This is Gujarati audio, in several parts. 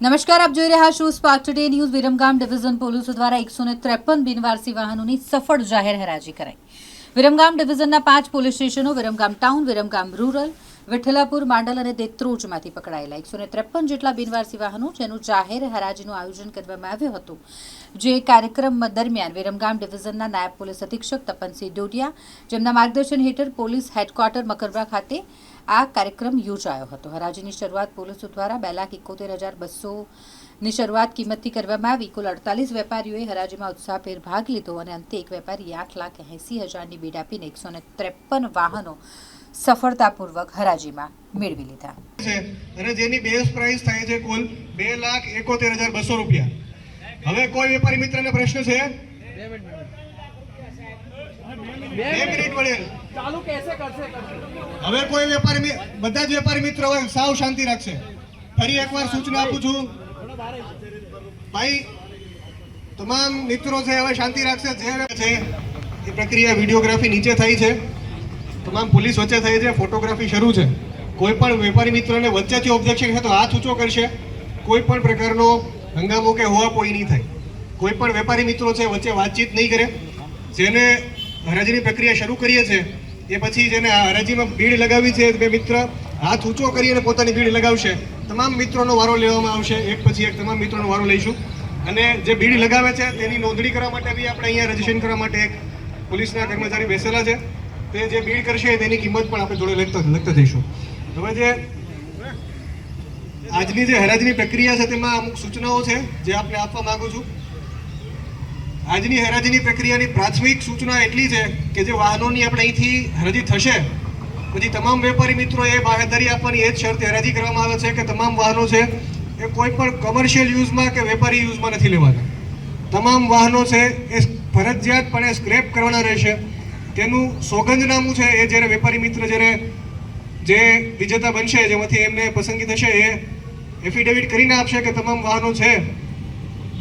નમસ્કાર, આપ જોઈ રહ્યા છો spark today news Viramgam division police દ્વારા એકસો ને ત્રેપન બિનવારસી વાહનોની સફળ જાહેર હરાજી કરાઈ. વિરમગામ ડિવિઝનના પાંચ પોલીસ સ્ટેશનો, વિરમગામ ટાઉન, વિરમગામ રૂરલ, વિઠ્ઠલાપુર, માંડલ અને દેત્રોજમાંથી પકડાયેલા એકસો ને ત્રેપન જેટલા બિનવારસી વાહનો જેનું જાહેર હરાજીનું આયોજન કરવામાં આવ્યું હતું. જે કાર્યક્રમ દરમિયાન વિરમગામ ડિવિઝનના નાયબ પોલીસ અધિક્ષક તપનસિંહ ડોડિયા, જેમના માર્ગદર્શન હેઠળ પોલીસ હેડક્વાર્ટર મકરબા ખાતે આ કાર્યક્રમ યોજાયો હતો. હરાજીની શરૂઆત પોલીસો દ્વારા બે લાખ એકોતેર હજાર બસોની શરૂઆત કિંમતથી કરવામાં આવી. કુલ અડતાલીસ વેપારીઓએ હરાજીમાં ઉત્સાહભેર ભાગ લીધો અને અંતે એક વેપારીએ આઠ લાખ એંસી હજારની બીડ આપીને એકસો ત્રેપન વાહનો સફળતાપૂર્વક હરાજીમાં મેળવી લીધા. અને જેની બેઝ પ્રાઇસ થાય છે કુલ બે લાખ એકોતેર હજાર બસો રૂપિયા. હવે કોઈ વેપારી મિત્રને પ્રશ્ન છે? હવે કોઈ વેપારી બધા જ વેપારી મિત્રો હોય સાવ શાંતિ રાખશે. ફરી એકવાર સૂચના આપું છું. ભાઈ તમામ મિત્રો છે હવે શાંતિ રાખશે. જે છે એ પ્રક્રિયા વિડીયોગ્રાફી નીચે થઈ છે. તમામ પોલીસ વચ્ચે થઈ છે ફોટોગ્રાફી શરૂ છે. કોઈ પણ વેપારી મિત્રોને વચ્ચેથી ઓબ્જેક્શન છે તો હાથ ઊંચો કરશે. કોઈ પણ પ્રકારનો હંગામો કે હોવા કોઈ નહીં થાય. કોઈ પણ વેપારી મિત્રો છે વચ્ચે વાતચીત નહીં કરે. જેને હરાજીની પ્રક્રિયા શરૂ કરીએ છીએ એ પછી જેને હરાજીમાં ભીડ લગાવી છે, બે મિત્ર હાથ ઊંચો કરી અને પોતાની ભીડ લગાવશે. તમામ મિત્રોનો વારો લેવામાં આવશે, એક પછી એક તમામ મિત્રોનો વારો લઈશું. અને જે ભીડ લગાવે છે, તેની નોંધણી કરવા માટે બી આપણે અહીંયા રજીસ્ટ્રેશન કરવા માટે એક પોલીસના કર્મચારી બેસેલા છે. તે જે ભીડ કરશે, તેની કિંમત પણ આપણે જોડે લખતા લખતા જઈશું. હવે જે આજની જે હરાજીની પ્રક્રિયા છે, તેમાં અમુક સૂચનાઓ છે, જે આપણે આપવા માગું છું. આજની હરાજીની પ્રક્રિયાની પ્રાથમિક સૂચના એટલી છે કે જે વાહનોની આપણે અહીંથી હરાજી થશે, પછી તમામ વેપારી મિત્રો એ બાહેધરી આપવાની એ જ શરતે હરાજી કરવામાં આવે છે કે તમામ વાહનો છે એ કોઈ પણ કમર્શિયલ યુઝમાં કે વેપારી યુઝમાં નથી લેવાના. તમામ વાહનો છે એ ફરજિયાતપણે સ્ક્રેપ કરવાના રહેશે. તેનું સોગંદનામું છે એ જ્યારે વેપારી મિત્ર જ્યારે જે વિજેતા બનશે, જેમાંથી એમને પસંદગી થશે, એ એફિડેવિટ કરીને આપશે કે તમામ વાહનો છે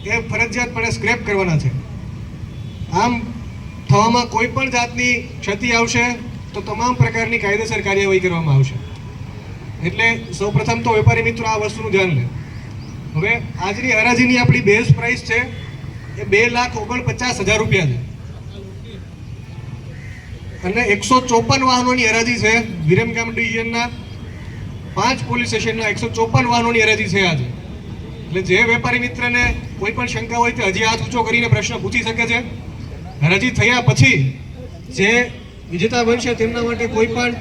એ ફરજિયાતપણે સ્ક્રેપ કરવાના છે. આમ થવામાં કોઈ પણ જાતની ક્ષતિ આવશે તો તમામ પ્રકારની કાયદેસર કાર્યવાહી કરવામાં આવશે. એટલે સૌપ્રથમ તો વેપારી મિત્રો આ વસ્તુનું ધ્યાન લે. હવે આજની હરાજીની આપણી બેઝ પ્રાઇસ છે એ બે લાખ ઓગણપચાસ હજાર રૂપિયા છે. અને એકસો ચોપન વાહનોની હરાજી છે વિરમગામ ડિવિઝનના. પાંચ પોલીસ સ્ટેશનના એકસો ચોપન વાહનોની હરાજી છે આજે. એટલે જે વેપારી મિત્રને કોઈ પણ શંકા હોય તે હજી હાથ ઊંચો કરીને પ્રશ્ન પૂછી શકે છે. હરાજી થયા પછી જે વિજેતા બનશે તેમના માટે કોઈ પણ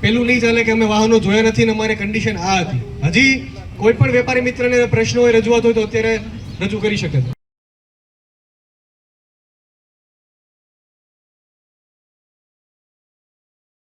પેલું નહીં ચાલે કે અમે વાહનો જોયા નથી ને અમારે કન્ડિશન આ હતી. હજી કોઈ પણ વેપારી મિત્રને પ્રશ્નો હોય, રજૂઆત હોય તો અત્યારે રજૂ કરી શકે છે.